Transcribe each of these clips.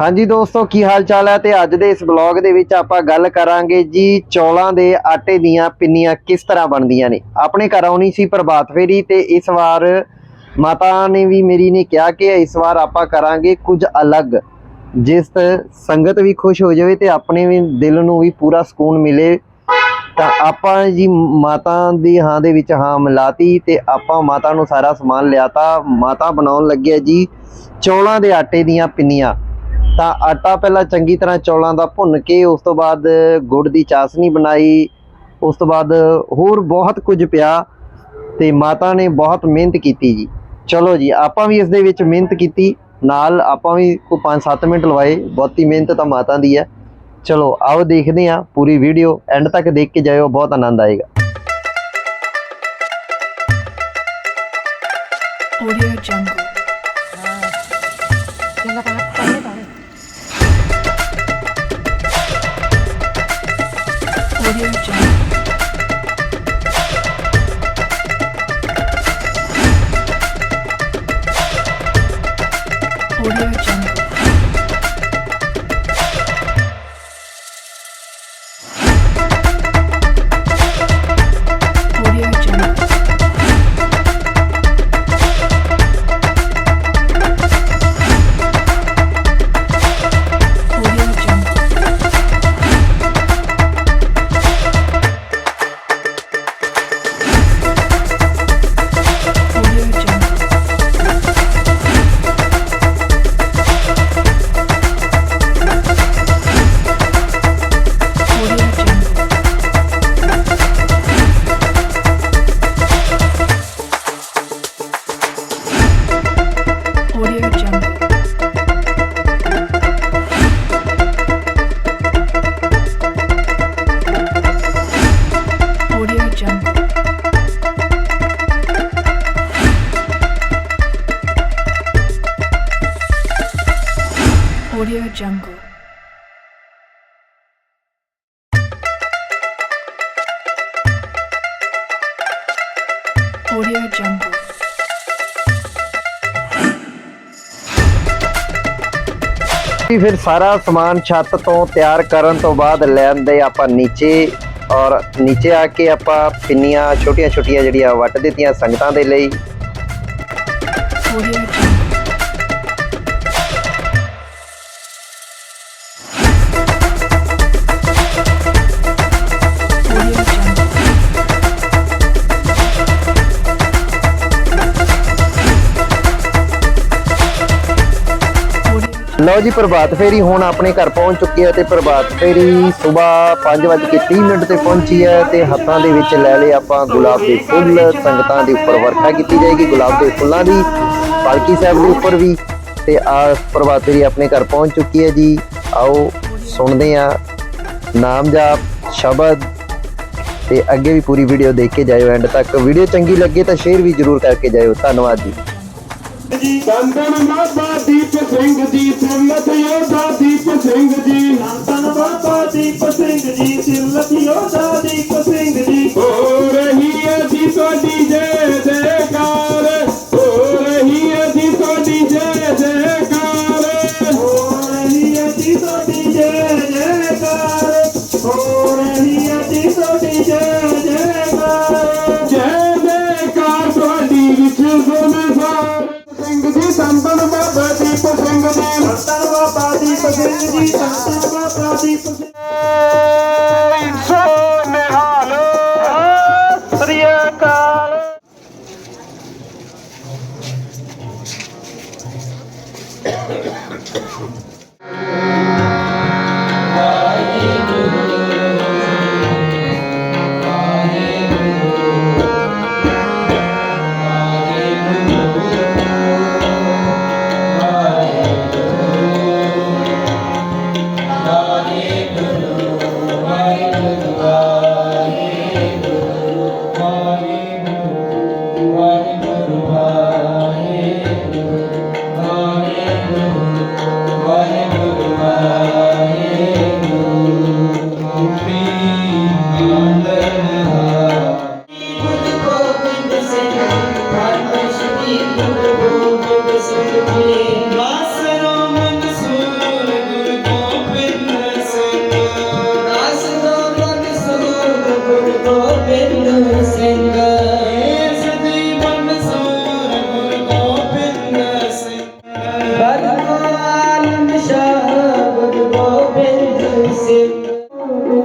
ਹਾਂਜੀ ਦੋਸਤੋ, ਕੀ ਹਾਲ ਚਾਲ ਹੈ? ਤੇ ਅੱਜ ਦੇ ਇਸ ਬਲੌਗ ਦੇ ਵਿੱਚ ਆਪਾਂ ਗੱਲ ਕਰਾਂਗੇ ਜੀ ਚੌਲਾਂ ਦੇ ਆਟੇ ਦੀਆਂ ਪਿੰਨੀਆਂ ਕਿਸ ਤਰ੍ਹਾਂ ਬਣਦੀਆਂ ਨੇ। ਆਪਣੇ ਘਰ ਆਉਣੀ ਸੀ ਪ੍ਰਭਾਤ ਫੇਰੀ ਤੇ ਇਸ ਵਾਰ ਮਾਤਾ ਨੇ ਵੀ ਮੇਰੀ ਨੇ ਕਿਹਾ ਕਿ ਇਸ ਵਾਰ ਆਪਾਂ ਕਰਾਂਗੇ ਕੁਝ ਅਲੱਗ। ਜਿਸ ਸੰਗਤ ਵੀ ਖੁਸ਼ ਹੋ ਜਾਵੇ ਤੇ ਆਪਣੇ ਵੀ ਦਿਲ ਨੂੰ ਵੀ ਪੂਰਾ ਸਕੂਨ ਮਿਲੇ, ਤਾਂ ਆਪਾਂ ਜੀ ਮਾਤਾ ਦੀ ਹਾਂ ਦੇ ਵਿੱਚ ਹਾਂ ਮਿਲਾਤੀ ਤੇ ਆਪਾਂ ਮਾਤਾ ਨੂੰ ਸਾਰਾ ਸਮਾਨ ਲਿਆਤਾ। ਮਾਤਾ ਬਣਾਉਣ ਲੱਗਿਆ ਜੀ ਚੌਲਾਂ ਦੇ ਆਟੇ ਦੀਆਂ ਪਿੰਨੀਆਂ। ਤਾਂ ਆਟਾ ਪਹਿਲਾਂ ਚੰਗੀ ਤਰ੍ਹਾਂ ਚੌਲਾਂ ਦਾ ਭੁੰਨ ਕੇ ਉਸ ਤੋਂ ਬਾਅਦ ਗੁੜ ਦੀ ਚਾਸ਼ਨੀ ਬਣਾਈ। ਉਸ ਤੋਂ ਬਾਅਦ ਹੋਰ ਬਹੁਤ ਕੁਝ ਪਿਆ ਤੇ ਮਾਤਾ ਨੇ ਬਹੁਤ ਮਿਹਨਤ ਕੀਤੀ ਜੀ। ਚਲੋ ਜੀ ਆਪਾਂ ਵੀ ਇਸ ਦੇ ਵਿੱਚ ਮਿਹਨਤ ਕੀਤੀ। ਨਾਲ ਆਪਾਂ ਵੀ ਕੋਈ 5-7 ਮਿੰਟ ਲਵਾਏ। ਬਹੁਤੀ ਮਿਹਨਤ ਤਾਂ ਮਾਤਾ ਦੀ ਹੈ। ਚਲੋ ਆਓ ਦੇਖਦੇ ਹਾਂ ਪੂਰੀ ਵੀਡੀਓ। ਐਂਡ ਤੱਕ ਦੇਖ ਕੇ ਜਾਇਓ ਬਹੁਤ ਆਨੰਦ ਆਏਗਾ। Audio Jungle. Audio Jungle. Audio Jungle. Audio Jungle. ਜੀ ਫਿਰ ਸਾਰਾ ਸਮਾਨ ਛੱਤ ਤੋਂ ਤਿਆਰ ਕਰਨ ਤੋਂ ਬਾਅਦ ਲੈਂਦੇ ਆਪਾਂ ਨੀਚੇ ਔਰ ਨੀਚੇ ਆ ਕੇ ਆਪਾਂ ਪਿੰਨੀਆਂ ਛੋਟੀਆਂ ਛੋਟੀਆਂ ਜਿਹੜੀਆਂ ਵੱਟ ਦਿੱਤੀਆਂ ਸੰਗਤਾਂ ਦੇ ਲਈ Audio Jungle. ਲਓ ਜੀ, ਪ੍ਰਭਾਤ ਫੇਰੀ ਹੁਣ ਆਪਣੇ ਘਰ ਪਹੁੰਚ ਚੁੱਕੀ ਹੈ ਤੇ ਪ੍ਰਭਾਤ ਫੇਰੀ ਸਵੇਰ 5:30 ਮਿੰਟ ਤੇ ਪਹੁੰਚੀ ਹੈ ਤੇ ਹੱਥਾਂ ਦੇ ਵਿੱਚ ਲੈ ਲਏ ਆਪਾਂ ਗੁਲਾਬ ਦੇ ਫੁੱਲ। ਸੰਗਤਾਂ ਦੇ ਉੱਪਰ ਵਰਖਾ ਕੀਤੀ ਜਾਏਗੀ, ਗੁਲਾਬ ਦੇ ਫੁੱਲਾਂ ਦੀ, ਪਾਲਕੀ ਸਾਹਿਬ ਦੇ ਉੱਪਰ ਵੀ। ਤੇ ਆ ਪ੍ਰਭਾਤ ਫੇਰੀ ਆਪਣੇ ਘਰ ਪਹੁੰਚ ਚੁੱਕੀ ਹੈ ਜੀ। ਆਓ, ਸੁਣਦੇ ਆ ਨਾਮ ਜਾਪ, ਸ਼ਬਦ। ਤੇ ਅੱਗੇ ਵੀ ਪੂਰੀ ਵੀਡੀਓ ਦੇਖ ਕੇ ਜਾਇਓ ਐਂਡ ਤੱਕ। ਵੀਡੀਓ ਚੰਗੀ ਲੱਗੇ ਤਾਂ ਸ਼ੇਅਰ ਵੀ ਜਰੂਰ ਕਰਕੇ ਜਾਇਓ। ਧੰਨਵਾਦ ਜੀ। ਸੰਤਨ ਬਾਬਾ ਦੀਪ ਸਿੰਘ ਜੀ ਸਿਮਤ ਯੋਧਾ ਦੀਪ ਸਿੰਘ ਜੀ। ਸੰਤਨ ਬਾਬਾ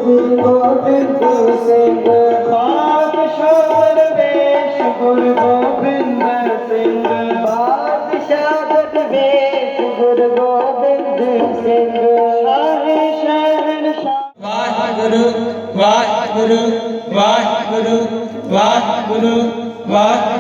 Guru Gobind Singh, Padshah Desh Guru Gobind Gobind Singh ਸ਼ਾਹੇ ਸ਼ਹਿਨਸ਼ਾਹ Waheguru Waheguru Waheguru Waheguru Waheguru.